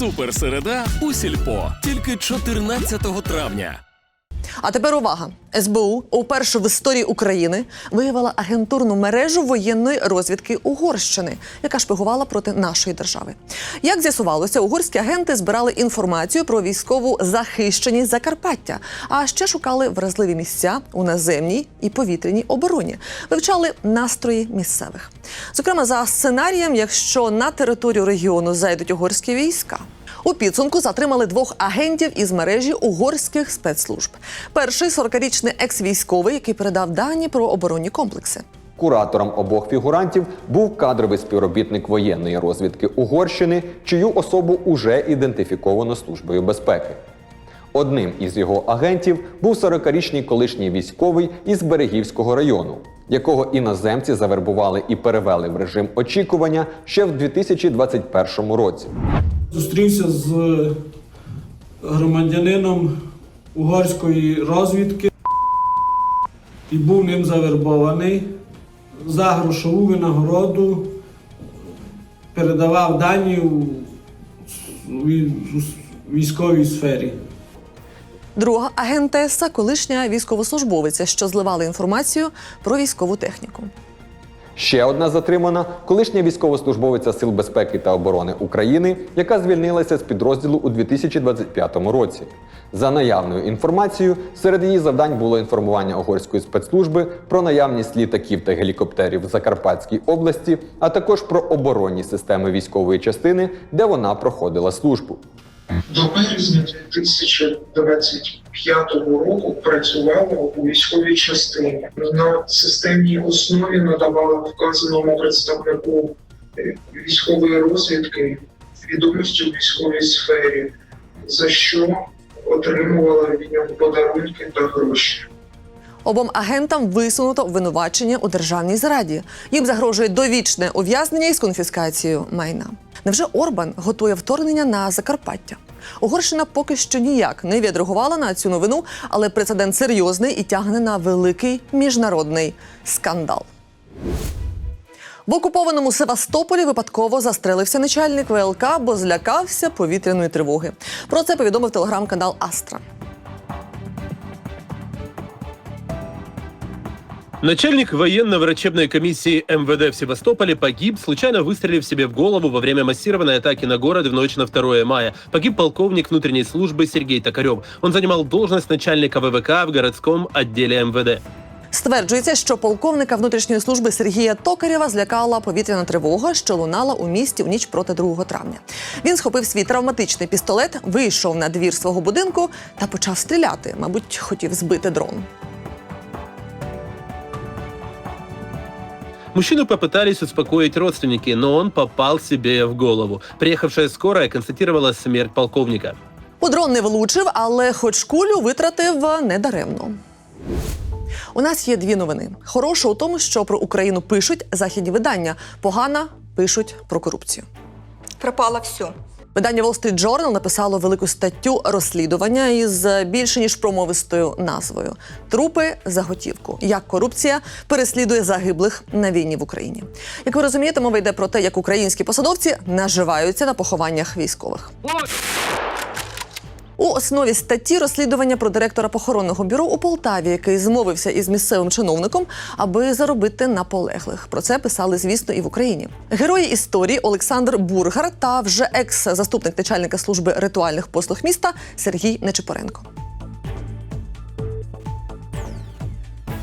Суперсереда у сільпо тільки 14 травня. А тепер увага! СБУ уперше в історії України виявила агентурну мережу воєнної розвідки Угорщини, яка шпигувала проти нашої держави. Як з'ясувалося, угорські агенти збирали інформацію про військову захищеність Закарпаття, а ще шукали вразливі місця у наземній і повітряній обороні, вивчали настрої місцевих. Зокрема, за сценарієм, якщо на територію регіону зайдуть угорські війська. У підсумку затримали двох агентів із мережі угорських спецслужб. Перший 40-річний екс-військовий, який передав дані про оборонні комплекси. Куратором обох фігурантів був кадровий співробітник воєнної розвідки Угорщини, чию особу уже ідентифіковано службою безпеки. Одним із його агентів був 40-річний колишній військовий із Берегівського району, якого іноземці завербували і перевели в режим очікування ще в 2021 році. Зустрівся з громадянином угорської розвідки і був ним завербований за грошову винагороду, передавав дані у військовій сфері. Друга агентеса колишня військовослужбовиця, що зливала інформацію про військову техніку. Ще одна затримана колишня військовослужбовиця Сил безпеки та оборони України, яка звільнилася з підрозділу у 2025 році. За наявною інформацією, серед її завдань було інформування угорської спецслужби про наявність літаків та гелікоптерів в Закарпатській області, а також про оборонні системи військової частини, де вона проходила службу. До березня 2025 року працювала у військовій частині. На системній основі надавала вказаному представнику е, військової розвідки відомості у військовій сфері, за що отримувала від нього подарунки та гроші. Обом агентам висунуто обвинувачення у державній зраді. Їм загрожує довічне ув'язнення із конфіскацією майна. Невже Орбан готує вторгнення на Закарпаття? Угорщина поки що ніяк не відреагувала на цю новину, але прецедент серйозний і тягне на великий міжнародний скандал. В окупованому Севастополі випадково застрелився начальник ВЛК, бо злякався повітряної тривоги. Про це повідомив телеграм-канал Астра. Начальник военно-врачебной комиссии МВД в Севастополе погиб, случайно выстрелив себе в голову во время массированной атаки на город в ночь на 2 мая. Погиб полковник внутренней службы Сергей Токарев. Он занимал должность начальника ВВК в городском отделе МВД. Стверджується, що полковника внутрішньої служби Сергія Токарєва злякала повітряна тривога, що лунала у місті в ніч проти 2 травня. Він схопив свій травматичний пістолет, вийшов на двір свого будинку та почав стріляти. Мабуть, хотів збити дрон. Мужчину попытались успокоить родственники, но он попал себе в голову. Приехавшая скорая констатировала смерть полковника. У дрон не влучив, але хоч кулю витратив недаремно. У нас є дві новини. Хороша у тому, що про Україну пишуть західні видання, погана пишуть про корупцію. Пропало все. Видання Wall Street Journal написало велику статтю розслідування із більше ніж промовистою назвою Трупи за готівку. Як корупція переслідує загиблих на війні в Україні. Як ви розумієте, мова йде про те, як українські посадовці наживаються на похованнях військових. У основі статті розслідування про директора похоронного бюро у Полтаві, який змовився із місцевим чиновником, аби заробити на полеглих. Про це писали, звісно, і в Україні. Герої історії Олександр Бургар та вже екс-заступник начальника служби ритуальних послуг міста Сергій Нечипоренко.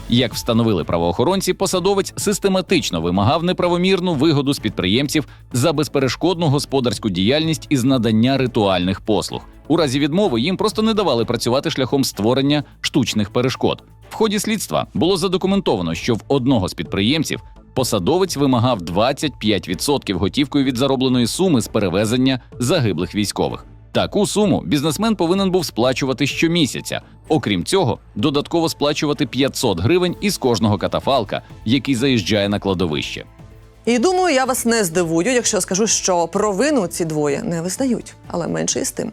Як встановили правоохоронці, посадовець систематично вимагав неправомірну вигоду з підприємців за безперешкодну господарську діяльність із надання ритуальних послуг. У разі відмови їм просто не давали працювати шляхом створення штучних перешкод. В ході слідства було задокументовано, що в одного з підприємців посадовець вимагав 25% готівкою від заробленої суми з перевезення загиблих військових. Таку суму бізнесмен повинен був сплачувати щомісяця. Окрім цього, додатково сплачувати 500 гривень із кожного катафалка, який заїжджає на кладовище. І думаю, я вас не здивую, якщо скажу, що провину ці двоє не визнають, але менше із тим.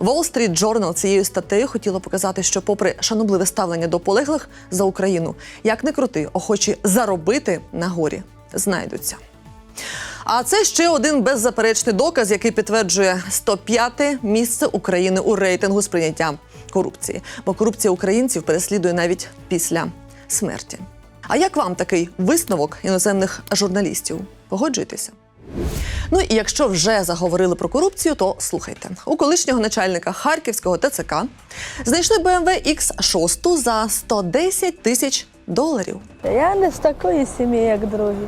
Wall Street Journal цією статтею хотіло показати, що, попри шанобливе ставлення до полеглих за Україну, як не крути, охочі заробити на горі знайдуться. А це ще один беззаперечний доказ, який підтверджує 105-те місце України у рейтингу сприйняття корупції. Бо корупція українців переслідує навіть після смерті. А як вам такий висновок іноземних журналістів? Погоджуйтеся. Ну і якщо вже заговорили про корупцію, то слухайте. У колишнього начальника Харківського ТЦК знайшли BMW X6 за 110 тисяч доларів. Я не з такої сім'ї, як другі.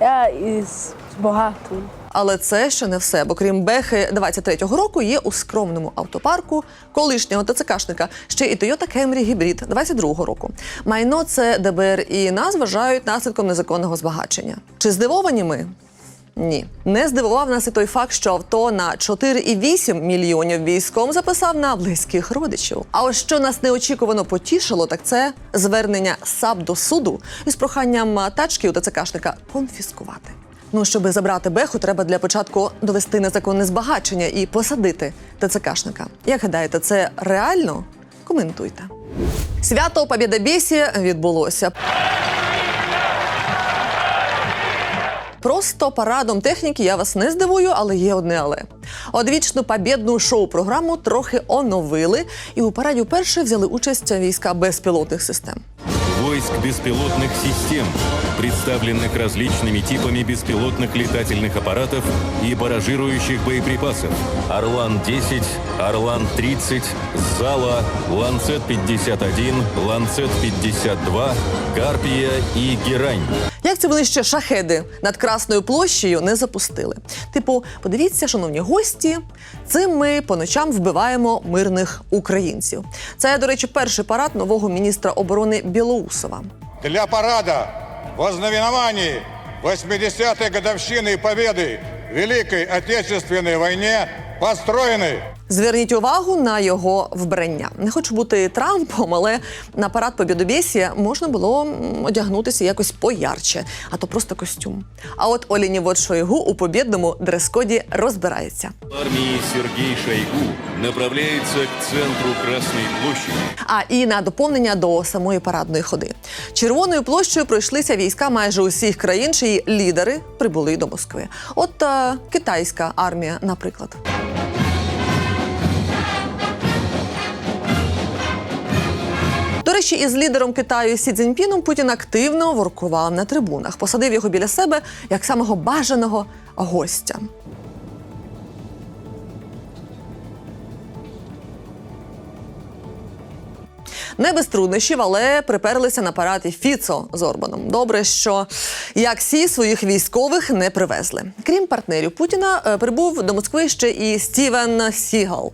Я із багатої. Але це ще не все, бо крім Бехи 23-го року є у скромному автопарку колишнього ТЦКшника ще і Toyota Camry Hybrid 22-го року. Майно це ДБР і нас вважають наслідком незаконного збагачення. Чи здивовані ми? Ні, не здивував нас і той факт, що авто на 4,8 мільйонів військом записав на близьких родичів. А ось що нас неочікувано потішило, так це звернення САП до суду із проханням тачки у ТЦКшника конфіскувати. Ну, щоби забрати беху, треба для початку довести незаконне збагачення і посадити ТЦКшника. Як гадаєте, це реально? Коментуйте. Свято Побєдобєсі відбулося. Просто парадом техніки я вас не здивую, але є одне але. Одвічну побєдну шоу-програму трохи оновили, і у параді вперше взяли участь війська безпілотних систем. Войск беспилотных систем, представленных различными типами беспилотных летательных аппаратов и баражирующих боеприпасов. Орлан-10, Орлан-30, Зала, Ланцет-51, Ланцет-52, Карпия и Герань. Як це вони ще шахеди над Красною площею не запустили? Типу, подивіться, шановні гості, цим ми по ночам вбиваємо мирних українців. Це, до речі, перший парад нового міністра оборони Білоусова. Для парада в ознаменовании 80-й годовщины Победы в Великой Отечественной войне построены Зверніть увагу на його вбрання. Не хочу бути Трампом, але на парад Побєдобєсія можна було одягнутися якось поярче, а то просто костюм. А от Олінівод Шойгу у побєдному дрес-коді розбирається. Армии Сергей Шойгу направляется к центру Красной площади. А і на доповнення до самої парадної ходи. Червоною площею пройшлися війська майже усіх країн, чиї лідери прибули до Москви. От е, китайська армія, наприклад. До із лідером Китаю Сі Цзіньпіном Путін активно воркував на трибунах, посадив його біля себе як самого бажаного гостя. Не без труднощів, але приперлися на парад і Фіцо з Орбаном. Добре, що як сі своїх військових не привезли. Крім партнерів Путіна, е, прибув до Москви ще і Стівен Сігал.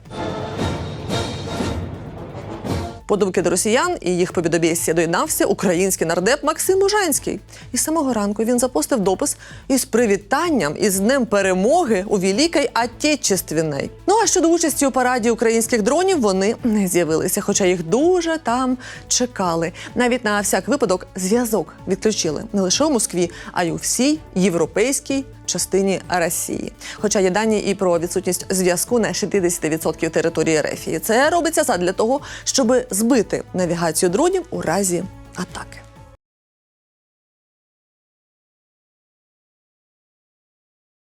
По думки до росіян і їх побідобєсія доєднався український нардеп Максим Бужанський. І самого ранку він запостив допис із привітанням із Днем перемоги у Великій Отечественній. Ну а щодо участі у параді українських дронів вони не з'явилися, хоча їх дуже там чекали. Навіть на всяк випадок зв'язок відключили не лише у Москві, а й у всій європейській частині Росії. Хоча є дані і про відсутність зв'язку на 60% території Рефії. Це робиться задля того, щоб збити навігацію дронів у разі атаки.